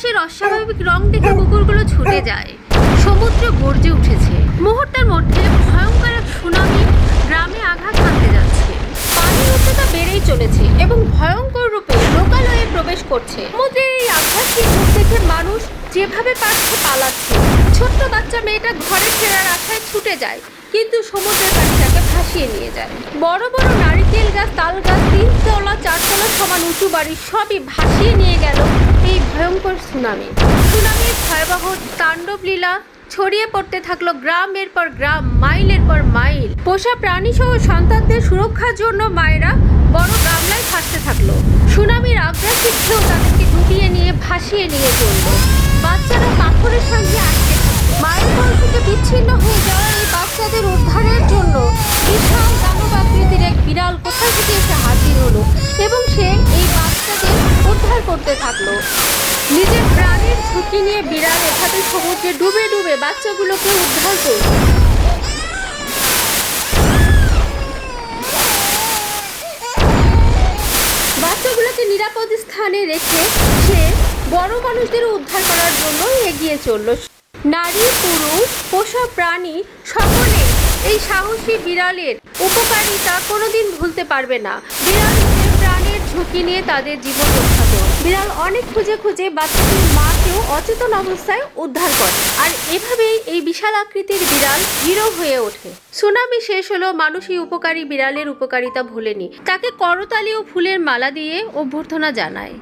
আকাশের অস্বাভাবিক রং দেখে কুকুরগুলো ছুটে যায়। সমুদ্র গর্জে উঠেছে। মুহূর্তের মধ্যে ভয়ঙ্কর এক সুনামি গ্রামে আঘাত হানতে যাচ্ছে। পানির উচ্চতা বেড়েই চলেছে এবং ভয়ঙ্কর রূপে লোকালয়ে প্রবেশ করছে। সমুদ্রের এই আগ্রাসী রূপ দেখে মানুষ যেভাবে পারছে পালাচ্ছে। ছোট্ট বাচ্চা মেয়েটা ঘরে ফেরার আশায় ছুটে যায়, কিন্তু সমুদ্রের পানি তাকে ভাসিয়ে নিয়ে যায়। বড় বড় নারিকেল গাছ, তাল গাছ, তিনতলা, চারতলা সমান উঁচু বাড়ি সবই ভাসিয়ে নিয়ে গেল ভয়ঙ্কর সুনামি। সুনামির ভয়াবহ তাণ্ডব লীলা ছড়িয়ে পড়তে থাকল গ্রামের পর গ্রাম, মাইলের পর মাইল। পোষা প্রাণী সহ সন্তানদের সুরক্ষার জন্য মায়েরা বড় গামলায় ভাসতে থাকল। সুনামির আগ্রাসী ঢেউ তাদেরকে ডুবিয়ে নিয়ে ভাসিয়ে নিয়ে চলল। বাচ্চারা পাথরের সঙ্গে আটকে মায়ের কোল থেকে বিচ্ছিন্ন হয়ে যাওয়া এই বাচ্চাদের উদ্ধারের জন্য বিশাল দানব আকৃতির এক বিড়াল কোথা থেকে এসে হাজির হলো? এবং সে এই বাচ্চাদের উদ্ধার করতে থাকল। নিজের প্রাণের ঝুঁকি নিয়ে বিড়াল এভাবে সমুদ্রে ডুবে ডুবে বাচ্চাগুলোকে উদ্ধার করল বাচ্চাগুলোকে নিরাপদ স্থানে রেখে সে বড় মানুষদের উদ্ধার করার জন্য এগিয়ে চলল। নারী, পুরুষ, পোষা প্রাণী সকলে এই সাহসী বিড়ালের উপকারিতা কোনোদিন ভুলতে পারবে না। বিড়াল প্রাণের ঝুঁকি নিয়ে তাদের জীবন রক্ষা করে। বিড়াল অনেক খুঁজে খুঁজে বাচ্চাটির মাকেও অচেতন অবস্থায় উদ্ধার করে। আর এভাবেই এই বিশাল আকৃতির বিড়াল হিরো হয়ে ওঠে। সুনামি শেষ হলো মানুষই উপকারী বিড়ালের উপকারিতা ভুলেনি। তাকে করতালি ও ফুলের মালা দিয়ে অভ্যর্থনা জানায়।